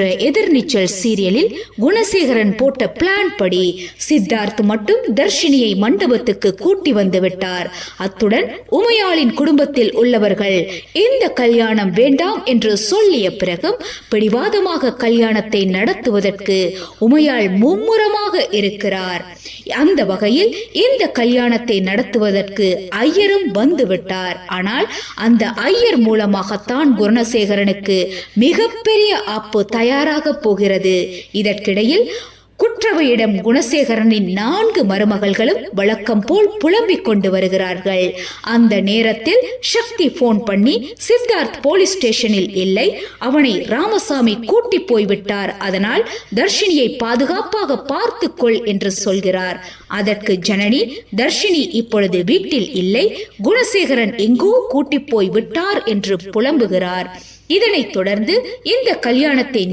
எதிர்நீச்சல் சீரியலில் குணசேகரன் போட்ட பிளான் படி சித்தார்த் மட்டும் தர்ஷினியை மண்டபத்துக்கு கூட்டி வந்து விட்டார். அத்துடன் உமையாளின் குடும்பத்தில் உள்ளவர்கள் இந்த கல்யாணம் வேண்டாம் என்று சொல்லிய பிறகும் பிடிவாதமாக கல்யாணத்தை நடத்துவதற்கு உமையாள் மும்முரமாக இருக்கிறார். அந்த வகையில் இந்த கல்யாணத்தை நடத்துவதற்கு ஐயரும் வந்து விட்டார். ஆனால் அந்த ஐயர் மூலமாகத்தான் குணசேகரனுக்கு மிகப்பெரிய ஆப்பு தயாராகப் போகிறது. இதற்கிடையில் குற்றவையிடம் குணசேகரனின் நான்கு மருமகள்களும் வழக்கம் போல் புலம்பிக் கொண்டு வருகிறார்கள். அந்த நேரத்தில் சக்தி போன் பண்ணி சித்தார்த் போலீஸ் ஸ்டேஷனில் இல்லை. அவனை ராமசாமி கூட்டி போய்விட்டார். அதனால் தர்ஷினியை பாதுகாப்பாக பார்த்துக்கொள் என்று சொல்கிறார். அதற்கு ஜனனி தர்ஷினி இப்பொழுது வீட்டில் இல்லை. குணசேகரன் எங்கோ கூட்டி போய் விட்டார் என்று புலம்புகிறார். இதனைத் தொடர்ந்து இந்த கல்யாணத்தை